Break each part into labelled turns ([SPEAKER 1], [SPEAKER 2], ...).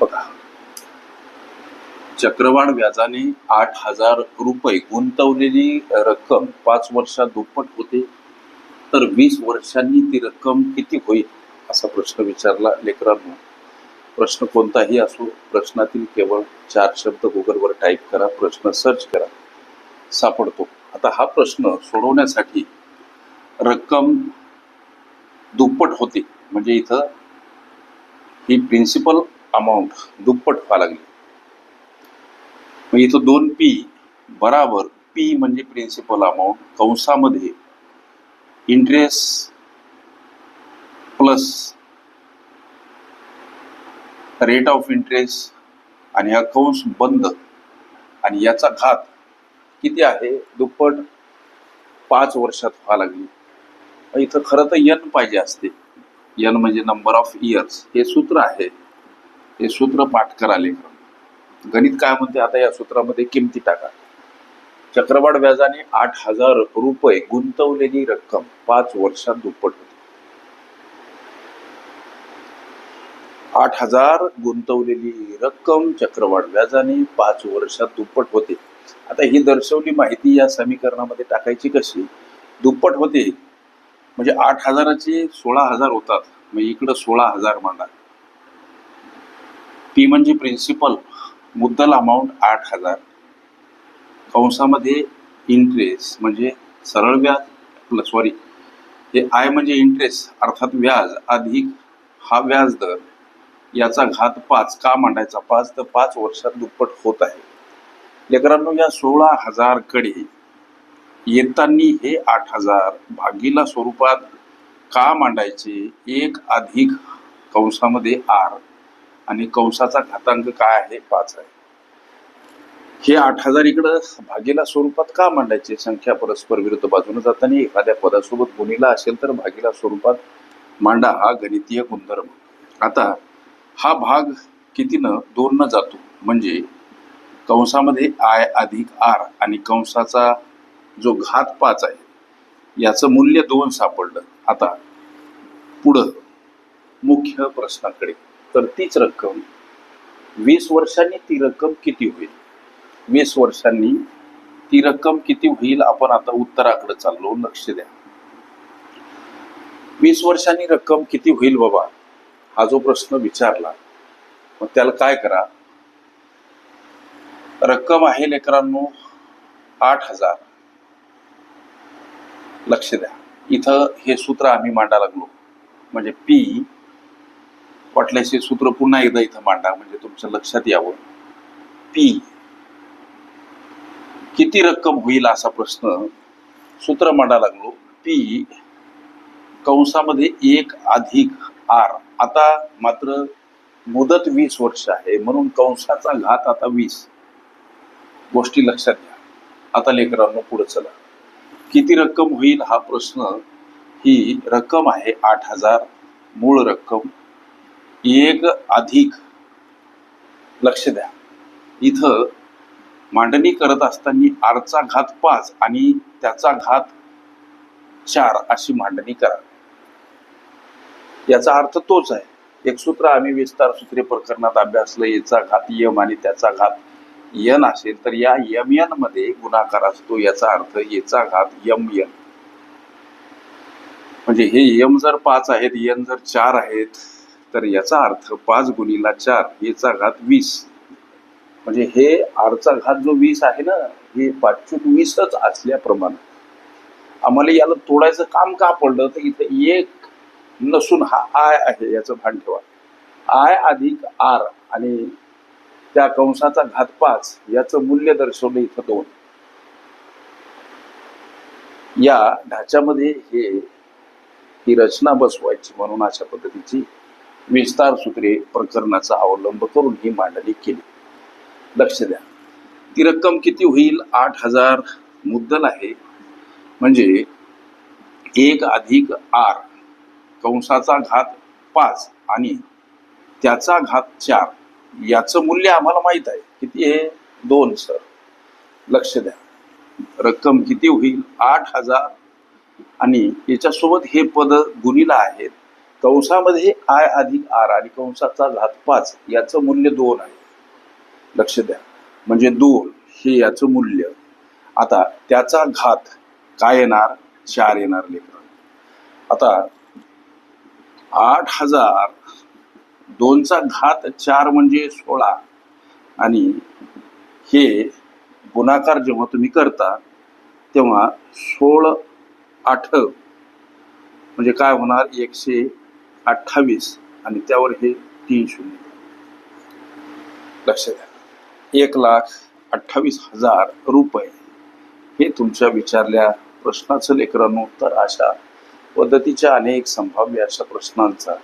[SPEAKER 1] बघा. चक्रवाढ व्याजाने आठ हजार रुपये गुंतवलेली रक्कम पाच वर्षात दुप्पट होते. तर वीस वर्षांनी ती रक्कम किती होईल असा प्रश्न विचारला लेकरांनो. प्रश्न कोणताही असो प्रश्नातील केवळ चार शब्द गुगलवर टाईप करा प्रश्न सर्च करा. सापडतो. आता हा प्रश्न सोडवण्यासाठी रक्कम दुप्पट होते. म्हणजे इथं ही प्रिन्सिपल अमाऊंट दुप्पट व्हायला लागली. मग इथं दोन पी बराबर पी म्हणजे principal amount कंसामध्ये interest plus rate of interest आणि हा कंस बंद. आणि याचा घात किती आहे? दुप्पट पाच वर्षात व्हा लागली. इथं खरं तर यन पाहिजे असते. यन म्हणजे नंबर ऑफ इयर्स हे सूत्र आहे. हे सूत्र पाठ करा लेखन गणित काय म्हणते? आता या सूत्रामध्ये किमती टाका. चक्रवाढ व्याजाने आठ हजार रुपये गुंतवलेली रक्कम पाच वर्षात दुप्पट होते. आठ हजार गुंतवलेली रक्कम चक्रवाढ व्याजाने पाच वर्षात दुप्पट होते. आता ही दर्शवली माहिती या समीकरणामध्ये टाकायची कशी? दुप्पट होते. म्हणजे आठ हजाराचे सोळा हजार होतात. मग इकडं सोळा हजार मांडा. पी म्हणजे प्रिन्सिपल मुद्दल अमाऊंट आठ हजार. कंसामध्ये इंटरेस्ट म्हणजे सरळ व्याज प्लस सॉरी हे आय म्हणजे इंटरेस्ट अर्थात व्याज अधिक हा व्याज दर याचा घात पाच का मांडायचा पाच? तर पाच वर्षात दुप्पट होत आहे. लेकरांनो या सोळा हजारकडे येताना हे आठ हजार भागीला स्वरूपात का मांडायचे? एक अधिक कंसामध्ये आर. आणि कंसाचा घातांक काय आहे? पाच आहे. हे आठ हजार इकडं भागीला स्वरूपात का मांडायचे? संख्या परस्पर विरुद्ध बाजूने जाताना एखाद्या पदासोबत गुणीला असेल तर भागीला स्वरूपात मांडा हा गणितीय गुणधर्म. आता हा भाग कितीनं? दोन न जातो. म्हणजे कंसामध्ये आय अधिक आर आणि कंसाचा जो घात पाच आहे याचं मूल्य दोन सापडलं. आता पुढं मुख्य प्रश्नाकडे. तर तीच रक्कम वीस वर्षांनी ती रक्कम किती होईल? वीस वर्षांनी ती रक्कम किती होईल? आपण आता उत्तराकडे चाललो लक्ष द्या. वीस वर्षांनी रक्कम किती होईल बाबा? हा जो प्रश्न विचारला मग त्याला काय करा? रक्कम आहे लेकरांनो आठ हजार. लक्ष द्या. इथं हे सूत्र आम्ही मांडा लागलो. म्हणजे पी वाटल्यास सूत्र पुन्हा एकदा इथं मांडा म्हणजे तुमच्या लक्षात यावं. पी किती रक्कम होईल असा प्रश्न सूत्र मांडा लागलो. पी कंसामध्ये एक अधिक आर आता मात्र मुदत वीस वर्ष आहे म्हणून कंसाचा घात आता वीस. गोष्टी लक्षात घ्या. आता लेकरांनो पुढे चला. किती रक्कम होईल हा प्रश्न? ही रक्कम आहे आठ हजार मूळ रक्कम. एक अधिक. लक्ष द्या. इथं मांडणी करत असताना आरचा घात पाच आणि त्याचा घात चार अशी मांडणी करा. याचा अर्थ तोच आहे. एक सूत्र आम्ही विस्तार सूत्रे प्रकरणात अभ्यासलं याचा घात यम आणि त्याचा घात यन असेल तर या यम यनमध्ये गुणाकार असतो याचा अर्थ याचा घात यम यन. म्हणजे हे यम जर पाच आहेत यन जर चार आहेत तर याचा अर्थ पाच गुणीला चार याचा घात वीस. म्हणजे हे आरचा घात जो वीस आहे ना हे पाचशूट वीसच असल्याप्रमाणे. आम्हाला याला तोडायचं काम का पडलं? तर इथं एक नसून हा आय आहे याचं भान ठेवा. आय अधिक आर आणि त्या कंसाचा घात पाच याचं मूल्य दर्शवलं इथं दोन. या ढाच्यामध्ये हे ही रचना बसवायची म्हणून अशा पद्धतीची विस्तार सूत्रे प्रकरणाचा अवलंब करून ही मांडणी केली. लक्ष द्या. ती रक्कम किती होईल? आठ हजार मुद्दल आहे. म्हणजे एक अधिक आर कंसाचा घात पाच आणि त्याचा घात चार याचं मूल्य आम्हाला माहीत आहे. किती आहे? दोन सर. लक्ष द्या. रक्कम किती होईल? आठ हजार आणि याच्यासोबत हे पद गुणीला आहेत. कंसामध्ये आय अधिक आर आणि कंसाचा घात पाच याचं मूल्य दोन आहे. लक्ष द्या. म्हणजे दोन हे याचं मूल्य. आता त्याचा घात काय येणार? चार येणार लेकर. आता आठ हजार दोनचा घात चार म्हणजे सोळा. आणि हे गुणाकार जेव्हा तुम्ही करता तेव्हा सोळ आठ. म्हणजे काय होणार? एकशे अठ्ठावीस आणि त्यावर हे तीन शून्य. लक्ष द्या. एक लाख अठ्ठावीस हजार रुपये. हे तुमच्या विचारल्या प्रश्नाचं लेकरांनो उत्तर अशा पद्धतीच्या अनेक संभाव्य अशा प्रश्नांचा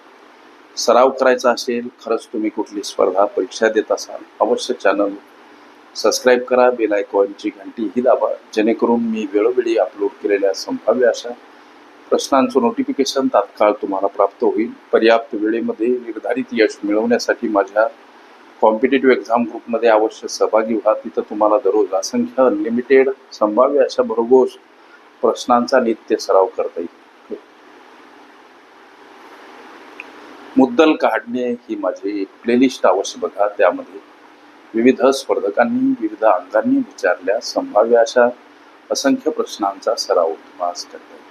[SPEAKER 1] सराव करायचा असेल खरंच तुम्ही कुठली स्पर्धा परीक्षा देत असाल अवश्य चॅनल सबस्क्राईब करा बेल आयकॉनची घंटी ही दाबा जेणेकरून मी वेळोवेळी अपलोड केलेल्या संभाव्य अशा प्रश्नांचं नोटिफिकेशन तात्काळ तुम्हाला प्राप्त होईल. पर्याप्त वेळेमध्ये निर्धारित यश मिळवण्यासाठी माझ्या कॉम्पिटेटिव्ह एक्झाम ग्रुपमध्ये अवश्य सहभागी व्हा. तिथं तुम्हाला दररोज असंख्य अनलिमिटेड संभाव्य अशा भरघोस प्रश्नांचा नित्य सराव करता येईल. मुद्दल काढणे ही माझी प्लेलिस्ट अवश्य बघा. त्यामध्ये विविध स्पर्धकांनी विविध अंगांनी विचारल्या संभाव्य अशा असंख्य प्रश्नांचा सराव तुम्हाला करता येईल.